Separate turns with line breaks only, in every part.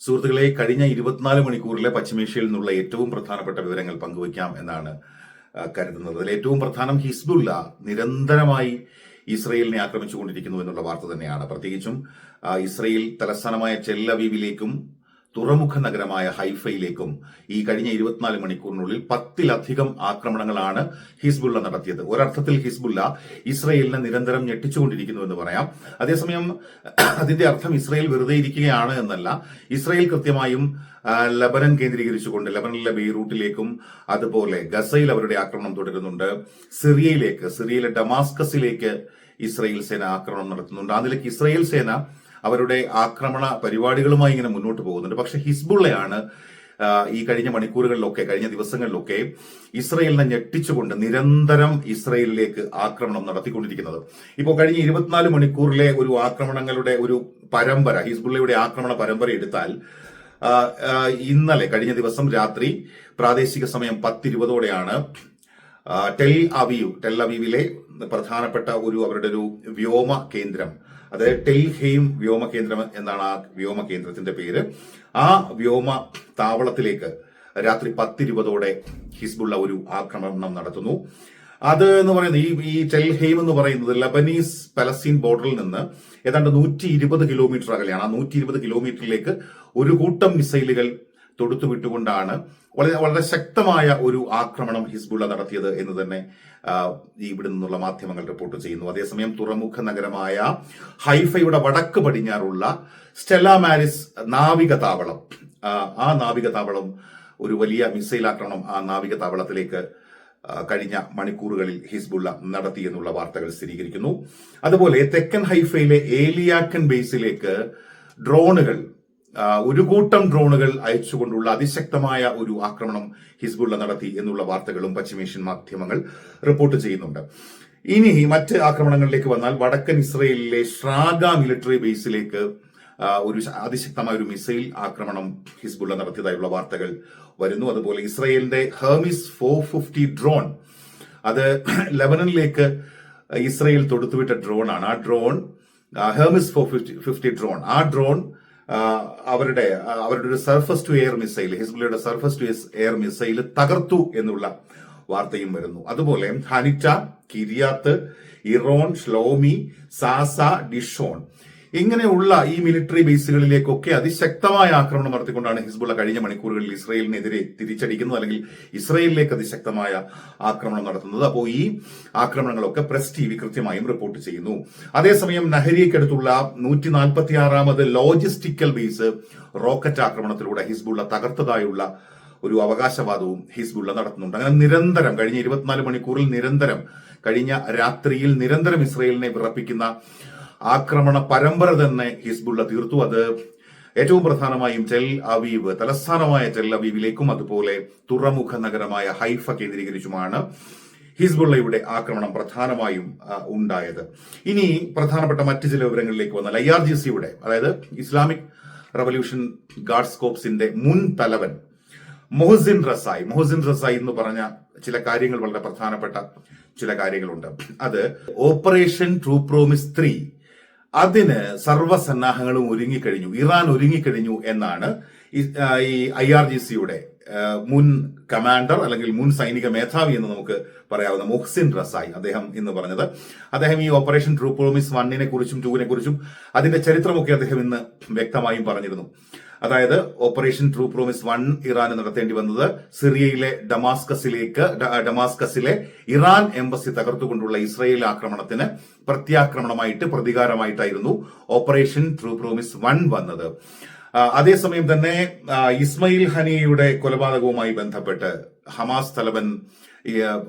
സുഹൃത്തുക്കളെ കഴിഞ്ഞ ഇരുപത്തിനാല് മണിക്കൂറിലെ പശ്ചിമേഷ്യയിൽ നിന്നുള്ള ഏറ്റവും പ്രധാനപ്പെട്ട വിവരങ്ങൾ പങ്കുവയ്ക്കാം എന്നാണ് കരുതുന്നത്. അതിൽ ഏറ്റവും പ്രധാനം ഹിസ്ബുല്ല നിരന്തരമായി ഇസ്രയേലിനെ ആക്രമിച്ചുകൊണ്ടിരിക്കുന്നു എന്നുള്ള വാർത്ത തന്നെയാണ്. പ്രത്യേകിച്ചും ഇസ്രയേൽ തലസ്ഥാനമായ ചെല്ലവീവിലേക്കും തുറമുഖ നഗരമായ ഹൈഫയിലേക്കും ഈ കഴിഞ്ഞ ഇരുപത്തിനാല് മണിക്കൂറിനുള്ളിൽ പത്തിലധികം ആക്രമണങ്ങളാണ് ഹിസ്ബുള്ള നടത്തിയത്. ഒരർത്ഥത്തിൽ ഹിസ്ബുള്ള ഇസ്രയേലിനെ നിരന്തരം ഞെട്ടിച്ചുകൊണ്ടിരിക്കുന്നു എന്ന് പറയാം. അതേസമയം അതിന്റെ അർത്ഥം ഇസ്രയേൽ വെറുതെ ഇരിക്കുകയാണ് എന്നല്ല. ഇസ്രയേൽ കൃത്യമായും ലബനൻ കേന്ദ്രീകരിച്ചുകൊണ്ട് ലബനിലെ ബെയ്റൂട്ടിലേക്കും അതുപോലെ ഗസയിൽ അവരുടെ ആക്രമണം തുടരുന്നുണ്ട്. സിറിയയിലേക്ക് സിറിയയിലെ ഡമാസ്കസിലേക്ക് ഇസ്രയേൽ സേന ആക്രമണം നടത്തുന്നുണ്ട്. അതിലേക്ക് ഇസ്രയേൽ സേന അവരുടെ ആക്രമണ പരിപാടികളുമായി ഇങ്ങനെ മുന്നോട്ട് പോകുന്നുണ്ട്. പക്ഷെ ഹിസ്ബുള്ളയാണ് ഈ കഴിഞ്ഞ മണിക്കൂറുകളിലൊക്കെ കഴിഞ്ഞ ദിവസങ്ങളിലൊക്കെ ഇസ്രയേലിനെ ഞെട്ടിച്ചുകൊണ്ട് നിരന്തരം ഇസ്രയേലിലേക്ക് ആക്രമണം നടത്തിക്കൊണ്ടിരിക്കുന്നത്. ഇപ്പോൾ കഴിഞ്ഞ ഇരുപത്തിനാല് മണിക്കൂറിലെ ഒരു ആക്രമണങ്ങളുടെ ഒരു പരമ്പര ഹിസ്ബുള്ളയുടെ ആക്രമണ പരമ്പര എടുത്താൽ ഇന്നലെ കഴിഞ്ഞ ദിവസം രാത്രി പ്രാദേശിക സമയം പത്തിരുപതോടെയാണ് ടെൽ അവീവ് ടെൽ അവീവിലെ പ്രധാനപ്പെട്ട ഒരു അവരുടെ ഒരു വ്യോമ കേന്ദ്രം അതായത് ടെൽഹെയിം വ്യോമ കേന്ദ്രം എന്നാണ് ആ വ്യോമ കേന്ദ്രത്തിന്റെ പേര്. ആ വ്യോമ താവളത്തിലേക്ക് രാത്രി പത്തിരുപതോടെ ഹിസ്ബുള്ള ഒരു ആക്രമണം നടത്തുന്നു. അത് എന്ന് പറയുന്നത് ഈ ഈ ടെൽഹെയിം എന്ന് പറയുന്നത് ലബനീസ് പലസ്തീൻ ബോർഡറിൽ നിന്ന് ഏതാണ്ട് നൂറ്റി ഇരുപത് കിലോമീറ്റർ അകലെയാണ്. ആ നൂറ്റി ഇരുപത് കിലോമീറ്ററിലേക്ക് ഒരു കൂട്ടം മിസൈലുകൾ തൊടുത്തുവിട്ടുകൊണ്ടാണ് വളരെ വളരെ ശക്തമായ ഒരു ആക്രമണം ഹിസ്ബുള്ള നടത്തിയത് എന്ന് തന്നെ ഇവിടെ നിന്നുള്ള മാധ്യമങ്ങൾ റിപ്പോർട്ട് ചെയ്യുന്നു. അതേസമയം തുറമുഖ നഗരമായ ഹൈഫയുടെ വടക്ക് പടിഞ്ഞാറുള്ള സ്റ്റെല്ല മാരിസ് നാവിക താവളം ആ, നാവിക താവളം ഒരു വലിയ മിസൈൽ ആക്രമണം ആ നാവിക താവളത്തിലേക്ക് കഴിഞ്ഞ മണിക്കൂറുകളിൽ ഹിസ്ബുള്ള നടത്തി എന്നുള്ള വാർത്തകൾ സ്ഥിരീകരിക്കുന്നു. അതുപോലെ തെക്കൻ ഹൈഫയിലെ ഏലിയാക്കൻ ബേസിലേക്ക് ഡ്രോണുകൾ ഒരു കൂട്ടം ഡ്രോണുകൾ അയച്ചുകൊണ്ടുള്ള അതിശക്തമായ ഒരു ആക്രമണം ഹിസ്ബുള്ള നടത്തി എന്നുള്ള വാർത്തകളും പശ്ചിമേഷ്യൻ മാധ്യമങ്ങൾ റിപ്പോർട്ട് ചെയ്യുന്നുണ്ട്. ഇനി മറ്റ് ആക്രമണങ്ങളിലേക്ക് വന്നാൽ വടക്കൻ ഇസ്രയേലിലെ ഷ്രാഗ മിലിറ്ററി ബേസിലേക്ക് ഒരു അതിശക്തമായ ഒരു മിസൈൽ ആക്രമണം ഹിസ്ബുള്ള നടത്തിയതായുള്ള വാർത്തകൾ വരുന്നു. അതുപോലെ ഇസ്രയേലിന്റെ ഹെർമിസ് ഫോർ ഫിഫ്റ്റി ഡ്രോൺ അത് ലെബനനിലേക്ക് ഇസ്രയേൽ തൊടുത്തുവിട്ട ഡ്രോൺ ആണ് ആ drone Hermes four fifty drone ആ ഡ്രോൺ അവരുടെ അവരുടെ ഒരു സർഫസ് ടു എയർ മിസൈൽ ഹിസ്ബുലയുടെ സർഫസ് ടു എയർ മിസൈൽ തകർത്തു എന്നുള്ള വാർത്തയും വരുന്നു. അതുപോലെ ഹനിറ്റ കിരിയാത്ത് ഇറോൺ ഷ്ലോമി സാസ ഡിഷോൺ. ഇങ്ങനെയുള്ള ഈ മിലിറ്ററി ബേസുകളിലേക്കൊക്കെ അതിശക്തമായ ആക്രമണം നടത്തിക്കൊണ്ടാണ് ഹിസ്ബുള്ള കഴിഞ്ഞ മണിക്കൂറുകളിൽ ഇസ്രയേലിനെതിരെ തിരിച്ചടിക്കുന്നത് അല്ലെങ്കിൽ ഇസ്രയേലിലേക്ക് അതിശക്തമായ ആക്രമണം നടത്തുന്നത്. അപ്പോൾ ഈ ആക്രമണങ്ങളൊക്കെ പ്രസ് ടി വി കൃത്യമായും റിപ്പോർട്ട് ചെയ്യുന്നു. അതേസമയം നഹരിയക്കടുത്തുള്ള നൂറ്റി നാൽപ്പത്തി ആറാമത് ലോജിസ്റ്റിക്കൽ ബേസ് റോക്കറ്റ് ആക്രമണത്തിലൂടെ ഹിസ്ബുള്ള തകർത്തതായുള്ള ഒരു അവകാശവാദവും ഹിസ്ബുള്ള നടത്തുന്നുണ്ട്. അങ്ങനെ നിരന്തരം കഴിഞ്ഞ ഇരുപത്തിനാല് മണിക്കൂറിൽ നിരന്തരം കഴിഞ്ഞ രാത്രിയിൽ നിരന്തരം ഇസ്രയേലിനെ വിറപ്പിക്കുന്ന ആക്രമണ പരമ്പര തന്നെ ഹിസ്ബുള്ള തീർത്തു. അത് ഏറ്റവും പ്രധാനമായും ടെൽ അവീവ് തലസ്ഥാനമായ ടെൽ അവീവിലേക്കും അതുപോലെ തുറമുഖ നഗരമായ ഹൈഫ കേന്ദ്രീകരിച്ചുമാണ് ഹിസ്ബുള്ളയുടെ ആക്രമണം പ്രധാനമായും ഉണ്ടായത്. ഇനി പ്രധാനപ്പെട്ട മറ്റ് ചില വിവരങ്ങളിലേക്ക് വന്നാൽ ഐ ആർ ജി സിയുടെ അതായത് ഇസ്ലാമിക് റവല്യൂഷൻ ഗാർഡ്സ് കോപ്സിന്റെ മുൻ തലവൻ മൊഹസിൻ റസായി. മൊഹസിൻ റസായി എന്ന് പറഞ്ഞ ചില കാര്യങ്ങൾ വളരെ പ്രധാനപ്പെട്ട ചില കാര്യങ്ങളുണ്ട്. അത് ഓപ്പറേഷൻ ട്രൂ പ്രോമിസ് ത്രീ അതിന് സർവസന്നാഹങ്ങളും ഒരുങ്ങിക്കഴിഞ്ഞു. ഇറാൻ ഒരുങ്ങിക്കഴിഞ്ഞു എന്നാണ് ഈ- ഐ ആർ ജി സിയുടെ മുൻ കമാൻഡർ അല്ലെങ്കിൽ മുൻ സൈനിക മേധാവി എന്ന് നമുക്ക് പറയാവുന്ന മുഹ്സിൻ റസായി അദ്ദേഹം ഇന്ന് പറഞ്ഞത്. അദ്ദേഹം ഈ ഓപ്പറേഷൻ ട്രൂ പ്രോമിസ് വണ്ണിനെ കുറിച്ചും ടൂവിനെ കുറിച്ചും അതിന്റെ ചരിത്രമൊക്കെ അദ്ദേഹം ഇന്ന് വ്യക്തമായും പറഞ്ഞിരുന്നു. അതായത് ഓപ്പറേഷൻ ട്രൂ പ്രോമിസ് വൺ ഇറാന് നടത്തേണ്ടി വന്നത് സിറിയയിലെ ഡമാസ്കസിലേക്ക് ഡമാസ്കസിലെ ഇറാൻ എംബസി തകർത്തുകൊണ്ടുള്ള ഇസ്രയേൽ ആക്രമണത്തിന് പ്രത്യാക്രമണമായിട്ട് പ്രതികാരമായിട്ടായിരുന്നു ഓപ്പറേഷൻ ട്രൂ പ്രോമിസ് വൺ വന്നത്. അതേസമയം തന്നെ ഇസ്മയിൽ ഹനിയയുടെ കൊലപാതകവുമായി ബന്ധപ്പെട്ട് ഹമാസ് തലവൻ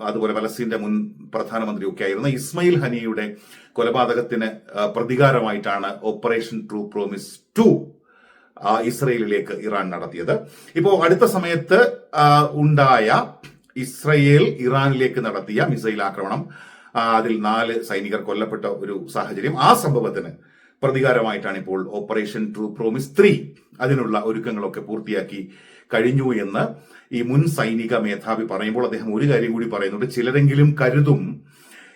അതുപോലെ പലസ്തീന്റെ മുൻ പ്രധാനമന്ത്രിയൊക്കെ ആയിരുന്ന ഇസ്മയിൽ ഹനിയയുടെ കൊലപാതകത്തിന് പ്രതികാരമായിട്ടാണ് ഓപ്പറേഷൻ ട്രൂ പ്രോമിസ് ടു ഇസ്രയേലിലേക്ക് ഇറാൻ നടത്തിയത്. ഇപ്പോൾ അടുത്ത സമയത്ത് ഉണ്ടായ ഇസ്രയേൽ ഇറാനിലേക്ക് നടത്തിയ മിസൈൽ ആക്രമണം അതിൽ നാല് സൈനികർ കൊല്ലപ്പെട്ട ഒരു സാഹചര്യം ആ സംഭവത്തിന് പ്രതികാരമായിട്ടാണ് ഇപ്പോൾ ഓപ്പറേഷൻ ട്രൂ പ്രോമിസ് ത്രീ അതിനുള്ള ഒരുക്കങ്ങളൊക്കെ പൂർത്തിയാക്കി കഴിഞ്ഞു എന്ന് ഈ മുൻ സൈനിക മേധാവി പറയുമ്പോൾ അദ്ദേഹം ഒരു കാര്യം കൂടി പറയുന്നുണ്ട്. ചിലരെങ്കിലും കരുതും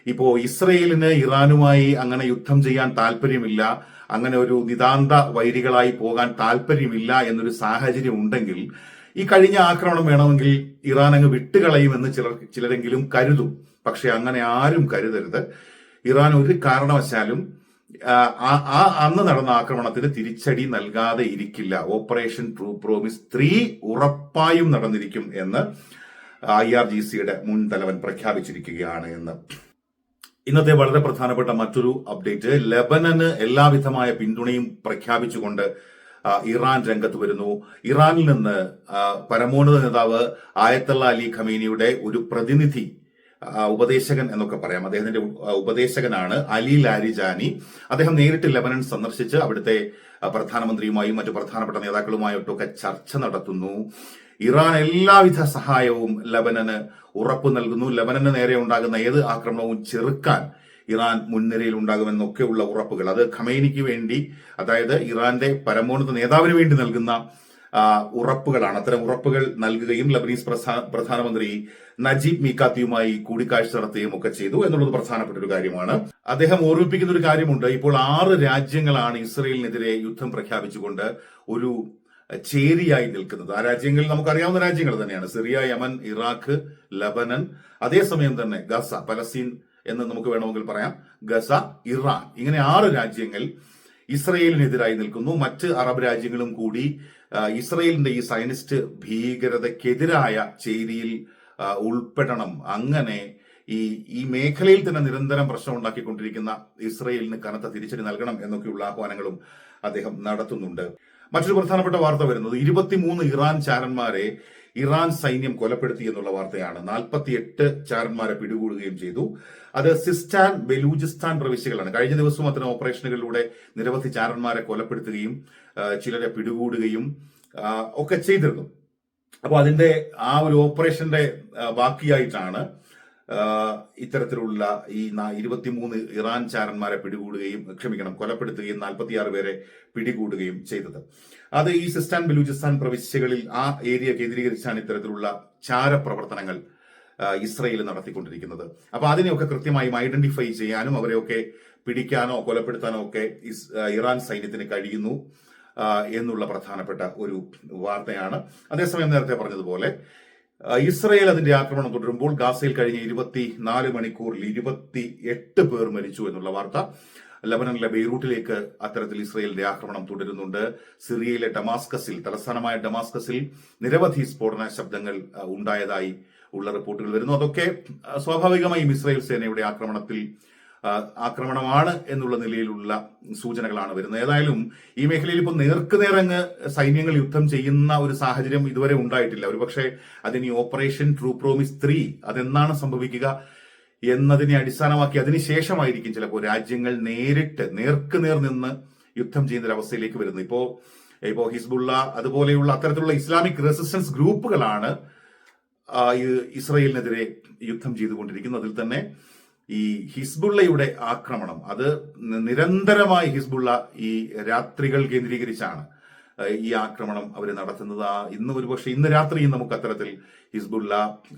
ഇപ്പോ ഇസ്രയേലിന് ഇറാനുമായി അങ്ങനെ യുദ്ധം ചെയ്യാൻ താല്പര്യമില്ല അങ്ങനെ ഒരു നിതാന്ത വൈരികളായി പോകാൻ താല്പര്യമില്ല എന്നൊരു സാഹചര്യം ഉണ്ടെങ്കിൽ ഈ കഴിഞ്ഞ ആക്രമണം വേണമെങ്കിൽ ഇറാൻ അങ്ങ് വിട്ടുകളയുമെന്ന് ചിലർ ചിലരെങ്കിലും കരുതും. പക്ഷെ അങ്ങനെ ആരും കരുതരുത്. ഇറാൻ ഒരു കാരണവശാലും ആ, അന്ന് നടന്ന ആക്രമണത്തിന് തിരിച്ചടി നൽകാതെ ഇരിക്കില്ല. ഓപ്പറേഷൻ ട്രൂ പ്രോമിസ് ത്രീ ഉറപ്പായും നടന്നിരിക്കും എന്ന് ഐ ആർ ജി സിയുടെ മുൻ തലവൻ പ്രഖ്യാപിച്ചിരിക്കുകയാണ് എന്ന്. ഇന്നത്തെ വളരെ പ്രധാനപ്പെട്ട മറ്റൊരു അപ്ഡേറ്റ് ലബനന് എല്ലാവിധമായ പിന്തുണയും പ്രഖ്യാപിച്ചുകൊണ്ട് ഇറാൻ രംഗത്ത് വരുന്നു. ഇറാനിൽ നിന്ന് പരമോന്നത നേതാവ് ആയത്തല്ല അലി ഖമീനിയുടെ ഒരു പ്രതിനിധി ഉപദേശകൻ എന്നൊക്കെ പറയാം. അദ്ദേഹത്തിന്റെ ഉപദേശകനാണ് അലി ലാരിജാനി. അദ്ദേഹം നേരിട്ട് ലെബനൻ സന്ദർശിച്ച് അവിടുത്തെ പ്രധാനമന്ത്രിയുമായും മറ്റു പ്രധാനപ്പെട്ട നേതാക്കളുമായിട്ടൊക്കെ ചർച്ച നടത്തുന്നു. ഇറാൻ എല്ലാവിധ സഹായവും ലബനന് ഉറപ്പു നൽകുന്നു. ലബനന് നേരെ ഉണ്ടാകുന്ന ഏത് ആക്രമണവും ചെറുക്കാൻ ഇറാൻ മുൻനിരയിൽ ഉണ്ടാകുമെന്നൊക്കെയുള്ള ഉറപ്പുകൾ. അത് ഖമേനിക്ക് വേണ്ടി അതായത് ഇറാന്റെ പരമോന്നത നേതാവിന് വേണ്ടി നൽകുന്ന ഉറപ്പുകളാണ്. അത്തരം ഉറപ്പുകൾ നൽകുകയും ലബനീസ് പ്രധാനമന്ത്രി നജീബ് മീക്കാത്തിയുമായി കൂടിക്കാഴ്ച നടത്തുകയും ഒക്കെ ചെയ്തു എന്നുള്ളത് പ്രധാനപ്പെട്ട ഒരു കാര്യമാണ്. അദ്ദേഹം ഓർമ്മിപ്പിക്കുന്ന ഒരു കാര്യമുണ്ട്. ഇപ്പോൾ ആറ് രാജ്യങ്ങളാണ് ഇസ്രയേലിനെതിരെ യുദ്ധം പ്രഖ്യാപിച്ചുകൊണ്ട് ഒരു ചേരിയായി നിൽക്കുന്നത്. ആ രാജ്യങ്ങൾ നമുക്കറിയാവുന്ന രാജ്യങ്ങൾ തന്നെയാണ്. Syria Yemen Iraq Lebanon. അതേസമയം തന്നെ ഗസ പലസ്തീൻ എന്ന് നമുക്ക് വേണമെങ്കിൽ പറയാം. Gaza Iran. ഇങ്ങനെ ആറ് രാജ്യങ്ങൾ ഇസ്രയേലിനെതിരായി നിൽക്കുന്നു. മറ്റ് അറബ് രാജ്യങ്ങളും കൂടി ഇസ്രയേലിന്റെ ഈ സൈനിസ്റ്റ് ഭീകരതയ്ക്കെതിരായ ചേരിയിൽ ഉൾപ്പെടണം. അങ്ങനെ ഈ ഈ മേഖലയിൽ തന്നെ നിരന്തരം പ്രശ്നം ഉണ്ടാക്കിക്കൊണ്ടിരിക്കുന്ന ഇസ്രയേലിന് കനത്ത തിരിച്ചടി നൽകണം എന്നൊക്കെയുള്ള ആഹ്വാനങ്ങളും അദ്ദേഹം നടത്തുന്നുണ്ട്. മറ്റൊരു പ്രധാനപ്പെട്ട വാർത്ത വരുന്നത് ഇരുപത്തിമൂന്ന് ഇറാൻ ചാരന്മാരെ ഇറാൻ സൈന്യം കൊലപ്പെടുത്തി എന്നുള്ള വാർത്തയാണ്. നാൽപ്പത്തിയെട്ട് ചാരന്മാരെ പിടികൂടുകയും ചെയ്തു. അത് സിസ്റ്റാൻ ബലൂചിസ്ഥാൻ പ്രവിശ്യകളാണ്. കഴിഞ്ഞ ദിവസവും അത്തരം ഓപ്പറേഷനുകളിലൂടെ നിരവധി ചാരന്മാരെ കൊലപ്പെടുത്തുകയും ചിലരെ പിടികൂടുകയും ഒക്കെ ചെയ്തിരുന്നു. അപ്പോൾ അതിന്റെ ആ ഒരു ഓപ്പറേഷന്റെ ബാക്കിയായിട്ടാണ് ഇത്തരത്തിലുള്ള ഈ ഇരുപത്തിമൂന്ന് ഇറാൻ ചാരന്മാരെ പിടികൂടുകയും ക്ഷമിക്കണം കൊലപ്പെടുത്തുകയും നാൽപ്പത്തിയാറ് പേരെ പിടികൂടുകയും ചെയ്തത്. അത് ഈ സിസ്റ്റാൻ ബലൂചിസ്ഥാൻ പ്രവിശ്യകളിൽ ആ ഏരിയ കേന്ദ്രീകരിച്ചാണ് ഇത്തരത്തിലുള്ള ചാരപ്രവർത്തനങ്ങൾ പ്രവർത്തനങ്ങൾ ഇസ്രയേൽ നടത്തിക്കൊണ്ടിരിക്കുന്നത്. അപ്പൊ അതിനെയൊക്കെ കൃത്യമായും ഐഡന്റിഫൈ ചെയ്യാനും അവരെയൊക്കെ പിടിക്കാനോ കൊലപ്പെടുത്താനോ ഒക്കെ ഇറാൻ സൈന്യത്തിന് കഴിയുന്നു എന്നുള്ള പ്രധാനപ്പെട്ട ഒരു വാർത്തയാണ്. അതേസമയം നേരത്തെ പറഞ്ഞതുപോലെ ഇസ്രയേൽ അതിന്റെ ആക്രമണം തുടരുമ്പോൾ ഗാസയിൽ കഴിഞ്ഞ ഇരുപത്തി നാല് മണിക്കൂറിൽ ഇരുപത്തി എട്ട് പേർ മരിച്ചു എന്നുള്ള വാർത്ത. ലബനനിലെ ബെയ്റൂട്ടിലേക്ക് അത്തരത്തിൽ ഇസ്രയേലിന്റെ ആക്രമണം തുടരുന്നുണ്ട്. സിറിയയിലെ ഡമാസ്കസിൽ തലസ്ഥാനമായ ഡമാസ്കസിൽ നിരവധി സ്ഫോടന ശബ്ദങ്ങൾ ഉണ്ടായതായി ഉള്ള റിപ്പോർട്ടുകൾ വരുന്നു. അതൊക്കെ സ്വാഭാവികമായും ഇസ്രയേൽ സേനയുടെ ആക്രമണത്തിൽ ആക്രമണമാണ് എന്നുള്ള നിലയിലുള്ള സൂചനകളാണ് വരുന്നത്. ഏതായാലും ഈ മേഖലയിൽ ഇപ്പോൾ നേർക്കുനേരങ്ങ് സൈന്യങ്ങൾ യുദ്ധം ചെയ്യുന്ന ഒരു സാഹചര്യം ഇതുവരെ ഉണ്ടായിട്ടില്ല. ഒരുപക്ഷെ അതിന് ഓപ്പറേഷൻ ട്രൂ പ്രോമിസ് ത്രീ അതെന്നാണ് സംഭവിക്കുക എന്നതിനെ അടിസ്ഥാനമാക്കി അതിനുശേഷമായിരിക്കും ചിലപ്പോൾ രാജ്യങ്ങൾ നേരിട്ട് നേർക്കുനേർ നിന്ന് യുദ്ധം ചെയ്യുന്ന ഒരു അവസ്ഥയിലേക്ക് വരുന്നത്. ഇപ്പോൾ ഇപ്പോ ഹിസ്ബുള്ള അതുപോലെയുള്ള അത്തരത്തിലുള്ള ഇസ്ലാമിക് റെസിസ്റ്റൻസ് ഗ്രൂപ്പുകളാണ് ഇസ്രയേലിനെതിരെ യുദ്ധം ചെയ്തുകൊണ്ടിരിക്കുന്നത്. അതിൽ തന്നെ ഈ ഹിസ്ബുള്ളയുടെ ആക്രമണം. അത് നിരന്തരമായി ഹിസ്ബുള്ള ഈ രാത്രികൾ കേന്ദ്രീകരിച്ചാണ് ഈ ആക്രമണം അവർ നടത്തുന്നത്. ഇന്ന് ഒരുപക്ഷെ ഇന്ന് രാത്രിയും നമുക്ക് അത്തരത്തിൽ ഹിസ്ബുള്ള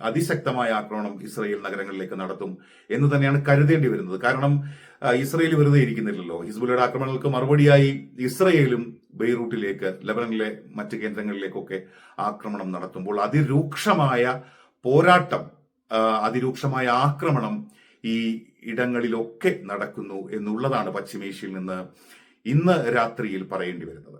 അതിശക്തമായ ആക്രമണം ഇസ്രയേൽ നഗരങ്ങളിലേക്ക് നടത്തും എന്ന് തന്നെയാണ് കരുതേണ്ടി വരുന്നത്. കാരണം ഇസ്രയേൽ വെറുതെ ഇരിക്കുന്നില്ലല്ലോ. ഹിസ്ബുള്ളയുടെ ആക്രമണങ്ങൾക്ക് മറുപടിയായി ഇസ്രയേലും ബെയ്റൂട്ടിലേക്ക് ലബനനിലെ മറ്റ് കേന്ദ്രങ്ങളിലേക്കൊക്കെ ആക്രമണം നടത്തുമ്പോൾ അതിരൂക്ഷമായ പോരാട്ടം അതിരൂക്ഷമായ ആക്രമണം ഈ ഇടങ്ങളിലൊക്കെ നടക്കുന്നു എന്നുള്ളതാണ് പശ്ചിമേഷ്യയിൽ നിന്ന് ഇന്ന് രാത്രിയിൽ പറയേണ്ടി വരുന്നത്.